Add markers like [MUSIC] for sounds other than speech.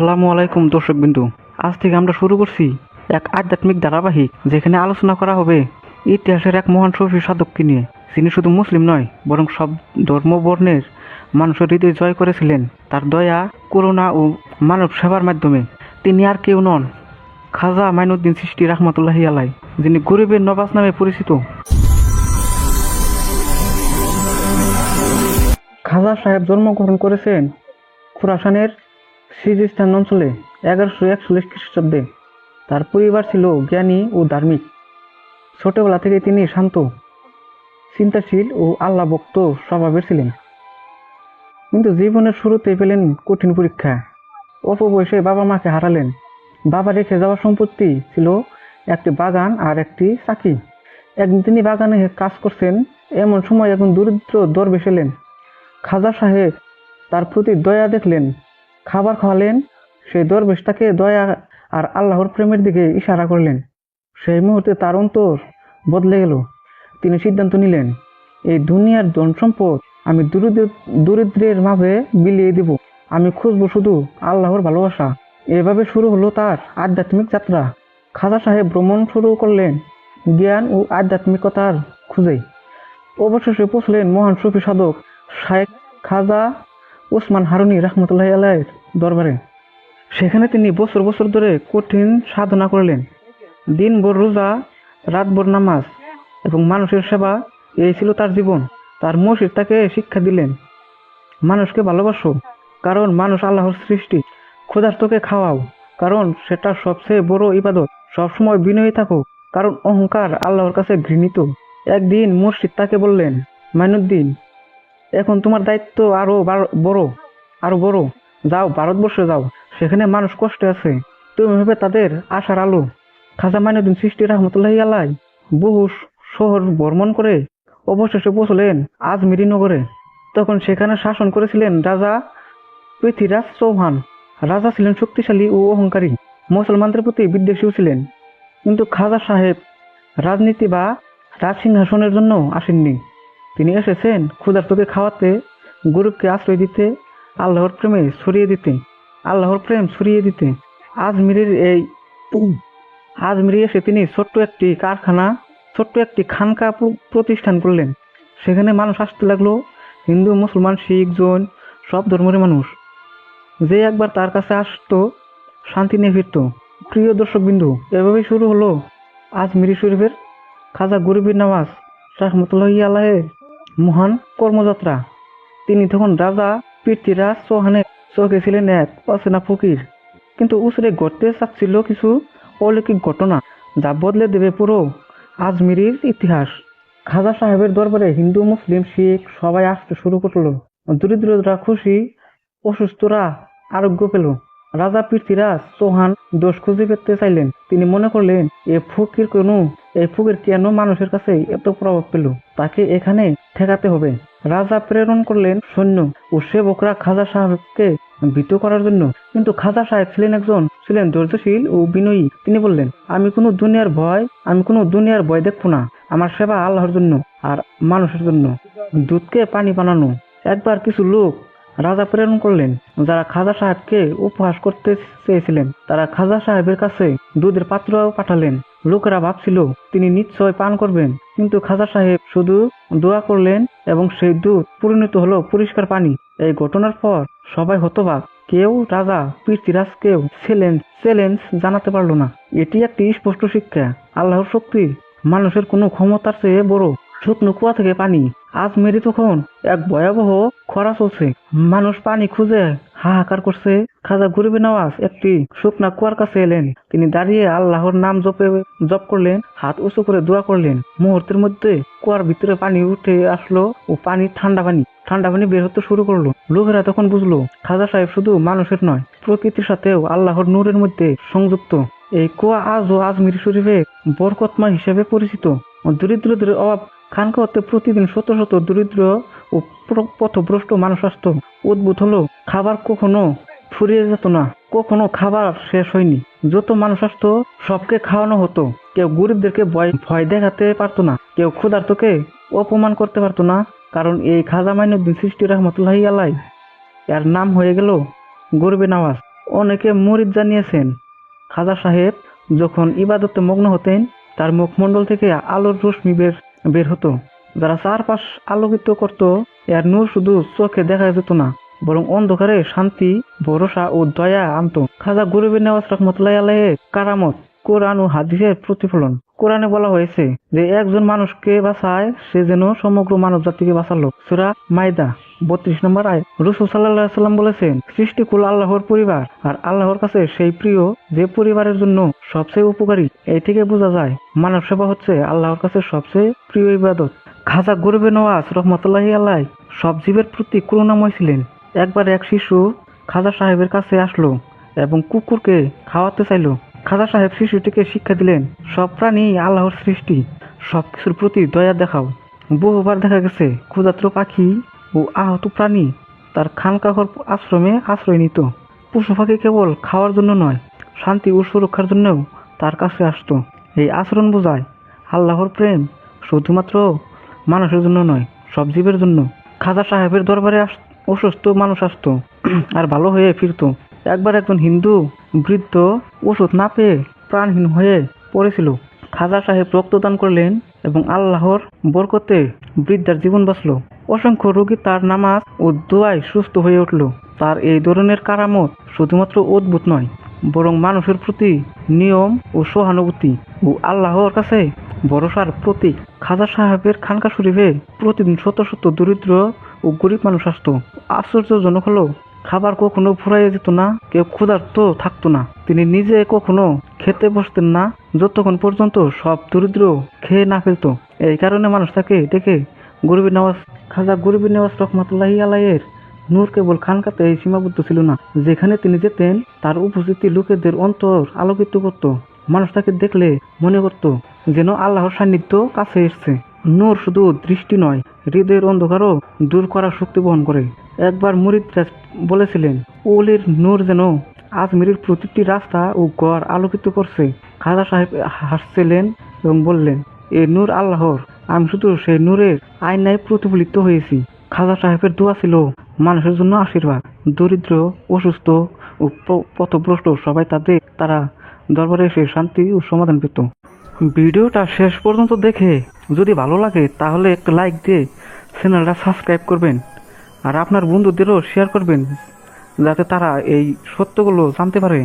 আসসালামু আলাইকুম, দর্শক বিন্দু। আজ থেকে আমরা শুরু করছি এক আধ্যাত্মিক ধারাবাহিক, যেখানে আলোচনা করা হবে ইতিহাসের এক মহান সফি সাধককে নিয়ে। যিনি শুধু মুসলিম নয়, বরং সব ধর্ম বর্ণের মানুষের হৃদয় জয় করেছিলেন। তার দয়া, করুণা ও মানব সেবার মাধ্যমে। তিনি আর কেউ নন, খাজা মাইনুদ্দিন সৃষ্টি রহমতুল্লাহি আলাই যিনি গরিবের নবাজ নামে পরিচিত। খাজা সাহেব জন্মগ্রহণ করেছেন খুরাসানের সিজিস্তান অঞ্চলে এগারোশো একচল্লিশ খ্রিস্টাব্দে তার পরিবার ছিল জ্ঞানী ও ধার্মিক। ছোটবেলা থেকে তিনি শান্ত, চিন্তাশীল ও আল্লাহ ভক্ত স্বভাবের ছিলেন। কিন্তু জীবনের শুরুতে পেলেন কঠিন পরীক্ষা। অল্প বয়সে বাবা মাকে হারালেন। বাবা রেখে যাওয়া সম্পত্তি ছিল একটি বাগান আর একটি চাকি। একদিন তিনি বাগানে কাজ করছেন, এমন সময় একজন দরিদ্র দরবেশ এলেন। খাজা সাহেব তার প্রতি দয়া দেখলেন। খাবার খাওয়ালেন, সেই দরবেশ তাকে দয়া আর আল্লাহর প্রেমের দিকে ইশারা করলেন। সেই মুহূর্তে তার অন্তর বদলে গেল। তিনি সিদ্ধান্ত নিলেন, এই দুনিয়ার ধন সম্পদ আমি দরিদ্রের মাঝে বিলিয়ে দিব। আমি খুঁজবো শুধু আল্লাহর ভালোবাসা। এভাবে শুরু হলো তার আধ্যাত্মিক যাত্রা। খাজা সাহেব ভ্রমণ শুরু করলেন জ্ঞান ও আধ্যাত্মিকতার খুঁজে। অবশেষে পৌঁছলেন মহান সুফি সাধক শায়েখ খাজা ওসমান হারুনি রহমতুল্লাহ আলাইয়ের দরবারে। সেখানে তিনি বছর বছর ধরে কঠিন সাধনা করলেন। দিন দিনভর রোজা রাত রাতভর নামাজ এবং মানুষের সেবা, এই ছিল তার জীবন। তার মসজিদ তাকে শিক্ষা দিলেন, মানুষকে ভালোবাসো, কারণ মানুষ আল্লাহর সৃষ্টি। ক্ষুধার্তকে খাওয়াও, কারণ সেটা সবচেয়ে বড় ইবাদত। সবসময় বিনয়ী থাকো, কারণ অহংকার আল্লাহর কাছে ঘৃণিত। একদিন মসজিদ তাকে বললেন, মাইনুদ্দিন এখন তোমার দায়িত্ব আরও বড় আরও বড়। যাও, ভারতবর্ষে যাও। সেখানে মানুষ কষ্টে আছে। তুমি ভেবে তাদের আশার আলো। খাজা মাইনুদ্দিন সৃষ্টি রহমতুল্লাহ আলাই বহু শহর ভ্রমণ করে অবশেষে পৌঁছলেন আজমিরি নগরে। তখন সেখানে শাসন করেছিলেন রাজা পৃথ্বীরাজ চৌহান। রাজা ছিলেন শক্তিশালী ও অহংকারী। মুসলমানদের প্রতি বিদ্বেষীও ছিলেন। কিন্তু খাজা সাহেব রাজনীতি বা রাজসিংহাসনের জন্য আসেননি। তিনি এসেছেন ক্ষুধার্তকে খাওয়াতে, গরিবকে আশ্রয় দিতে, আল্লাহর প্রেমে ছড়িয়ে দিতে, আল্লাহর প্রেম ছড়িয়ে দিতে। আজমিরের এই আজমিরে এসে তিনি ছোট্ট একটি কারখানা, ছোট্ট একটি খানকা প্রতিষ্ঠান করলেন। সেখানে মানুষ আসতে লাগল, হিন্দু, মুসলমান, শিখ, জৈন, সব ধর্মের মানুষ। যে একবার তার কাছে আসতো, শান্তি নিয়ে ফিরত। প্রিয় দর্শক বিন্দু এভাবেই শুরু হলো আজমিরি শরীফের খাজা গরিবের নামাজ। রহমতুল্লাহ আল্লাহের মহান কর্মযাত্রা। তিনি তখন রাজা পৃথ্বীরাজ চৌহানের চোখে ছিলেন এক অচেনা ফকির। কিন্তু উসরে ঘটতে চাচ্ছিল কিছু অলৌকিক ঘটনা যা বদলে দেবে পুরো আজমিরির ইতিহাস। খাজা সাহেবের দরবারে হিন্দু, মুসলিম, শিখ সবাই আসতে শুরু করল। দরিদ্ররা খুশি, অসুস্থরা আরোগ্য পেল। রাজা পৃথ্বীরাজ চৌহান দোষ খুঁজে পেতে চাইলেন। তিনি মনে করলেন, এ ফকির কেন এই ফকির কেন মানুষের কাছে এত প্রভাব পেল? তাকে এখানে ঠেকাতে হবে। রাজা প্রেরণ করলেন সৈন্য ও সেবকরা খাজা সাহেবকে ভীত করার জন্য। কিন্তু খাজা সাহেব ছিলেন একজন, ছিলেন ধৈর্যশীল ও বিনয়ী। তিনি বললেন, আমি কোনো দুনিয়ার ভয়, আমি কোনো দুনিয়ার ভয় দেখব না। আমার সেবা আল্লাহর জন্য আর মানুষের জন্য। দুধকে পানি বানানো। একবার কিছু লোক রাজা প্রেরণ করলেন। যারা খাজা সাহেবকে উপহাস করতে চেয়েছিলেন, তারা খাজা সাহেবের কাছে দুধের পাত্র পাঠালেন। লোকেরা ভাবছিল, তিনি নিশ্চয় পান করবেন। কিন্তু খাজা সাহেব শুধু দোয়া করলেন এবং সেই দুধ পরিণত হলো পরিষ্কার পানি। এই ঘটনার পর সবাই হতবাক। কেউ রাজা পৃথ্বীরাজকেও চ্যালেঞ্জ চ্যালেঞ্জ জানাতে পারল না। এটি একটি স্পষ্ট শিক্ষা। আল্লাহর শক্তি মানুষের কোনো ক্ষমতার চেয়ে বড়। শুকনো কুয়া থেকে পানি। আজ মেরি তখন এক ভয়াবহ খরা চলছে। মানুষ পানি খুঁজে হাহাকার করছে। খাজা গরিবে নওয়াজ একটি শুকনা কুয়ার কাছে এলেন। তিনি দাঁড়িয়ে আল্লাহর নাম জপে, জপ করলেন, হাত উঁচু করে দোয়া করলেন। মুহূর্তের মধ্যে কুয়ার ভিতরে পানি উঠে আসলো ও পানি ঠান্ডা পানি ঠান্ডা পানি বের হতে শুরু করল। লোকেরা তখন বুঝলো, খাজা সাহেব শুধু মানুষের নয়, প্রকৃতির সাথেও আল্লাহর নূরের মধ্যে সংযুক্ত। এই কুয়া আজও আজমির শরীফে বরকতমা হিসেবে পরিচিত। দরিদ্রদের অভাব খানকাতে প্রতিদিন শত শত দরিদ্র ও পথভ্রষ্ট মানুষ আসত। উদ্ভূত হলো, খাবার কখনো ফুরিয়ে যেত না, কখনো খাবার শেষ হয়নি। যত মানুষ আসতো, সবকে খাওয়ানো হতো। কেউ গরিবদেরকে ভয় ভয় দেখাতে পারতো না, কেউ ক্ষুধার্তকে অপমান করতে পারতো না, কারণ এই খাজা মাইনুদ্দিন সৃষ্টি রহমতুল্লাহি আলাই এর নাম হয়ে গেল গরিবে নওয়াজ অনেকে মরিদ জানিয়েছেন, খাজা সাহেব যখন ইবাদতে মগ্ন হতেন, তার মুখমণ্ডল থেকে আলোর রশ্মি বের বের হতো। যারা চারপাশ আলোকিত করত, এর নূর শুধু চোখে দেখা যেত না, বরং অন্ধকারে শান্তি, ভরসা ও দয়া আনত। খাজা গরিবের নেওয়াজ রহমতুল্লাহ আলহে কারামত, কোরআন ও হাদিসের প্রতিফলন। কোরআনে বলা হয়েছে যে, একজন মানুষকে বাঁচায়, সে যেন সমগ্র মানব জাতিকে বাঁচালো। সুরা মাইদা বত্রিশ নম্বর আয়। রসুল সাল্লাহ সাল্লাম বলেছেন সৃষ্টিকুল আল্লাহর পরিবার, আর আল্লাহর কাছে সেই প্রিয় যে পরিবারের জন্য সবচেয়ে উপকারী, এই থেকে বোঝা যায়, মানব সেবা হচ্ছে আল্লাহর কাছে সবচেয়ে প্রিয় ইবাদত। খাজা গরিবে নওয়াজ রহমতুল্লাহ আল্লাহ সব জীবের প্রতি করুণাময় ছিলেন। একবার এক শিশু খাজা সাহেবের কাছে আসলো এবং কুকুরকে খাওয়াতে চাইলো। খাজা সাহেব শিশুটিকে শিক্ষা দিলেন, সব প্রাণী আল্লাহর সৃষ্টি, সবকিছুর প্রতি দয়া দেখাও। বহুবার দেখা গেছে ক্ষুধাত্র পাখি ও আহত প্রাণী। তার খানকাহর আশ্রমে আশ্রয় নিত। পশু পাখি কেবল খাওয়ার জন্য নয়, শান্তি ও সুরক্ষার জন্যও তার কাছে আসতো। এই আচরণ বোঝায় আল্লাহর প্রেম শুধুমাত্র মানুষের জন্য নয়, সব জীবের জন্য। খাজা সাহেবের দরবারে অসুস্থ মানুষ আসতো [CLEARS THROAT] আর ভালো হয়ে ফিরতো। একবার একজন হিন্দু বৃদ্ধ ওষুধ না পেয়ে প্রাণহীন হয়ে পড়েছিল। খাজা সাহেব রক্তদান করলেন এবং আল্লাহর বরকতে বৃদ্ধার জীবন বাঁচলো। অসংখ্য রোগী তার নামাজ ও দোয়ায় সুস্থ হয়ে উঠল। তার এই ধরনের কারামত শুধুমাত্র অদ্ভুত নয়, বরং মানুষের প্রতি নিয়ম ও সহানুভূতি ও আল্লাহর কাছে ভরসার প্রতীক। খাজা সাহেবের খানকা শরীফে প্রতিদিন শত শত দরিদ্র ও গরিব মানুষ আসতো। আশ্চর্যজনক হলো, খাবার কখনো ফুরাইয়ে যেত না, কেউ ক্ষুধার্ত থাকতো না। তিনি নিজে কখনো খেতে বসতেন না, যতক্ষণ পর্যন্ত সব দরিদ্র খেয়ে না ফেলতো। এই কারণে মানুষ তাকে দেখে গরিবের নওয়াজ খাজা গরিবের নওয়াজ রহমতুল্লাহি আলাইয়ের নূর কেবল খানকাতে সীমাবদ্ধ ছিল না। যেখানে তিনি যেতেন, তার উপস্থিতি লোকেদের অন্তর আলোকিত করত। মানুষ তাকে দেখলে মনে করত যেন আল্লাহর সান্নিধ্য কাছে এসছে। নূর শুধু দৃষ্টি নয়, হৃদয়ের অন্ধকারও দূর করার শক্তি বহন করে। একবার মুরিদরা বলেছিলেন, ওলির নূর যেন আজমিরের প্রতিটি রাস্তা ও গড় আলোকিত করছে। খাজা সাহেব হাসছিলেন এবং বললেন, এ নূর আল্লাহর আমি শুধু সেই নূরের আয়নায় প্রতিফলিত হয়েছি। খাজা সাহেবের দোয়া ছিল মানুষের জন্য আশীর্বাদ। দরিদ্র, অসুস্থ ও পথভ্রষ্ট সবাই তাদের, তারা দরবারে এসে শান্তি ও সমাধান পেত। ভিডিওটা শেষ পর্যন্ত দেখে যদি ভালো লাগে, তাহলে একটা লাইক দিয়ে চ্যানেলটা সাবস্ক্রাইব করবেন। আর আপনার বন্ধুদেরও শেয়ার করবেন, যাতে তারা এই সত্যগুলো জানতে পারে।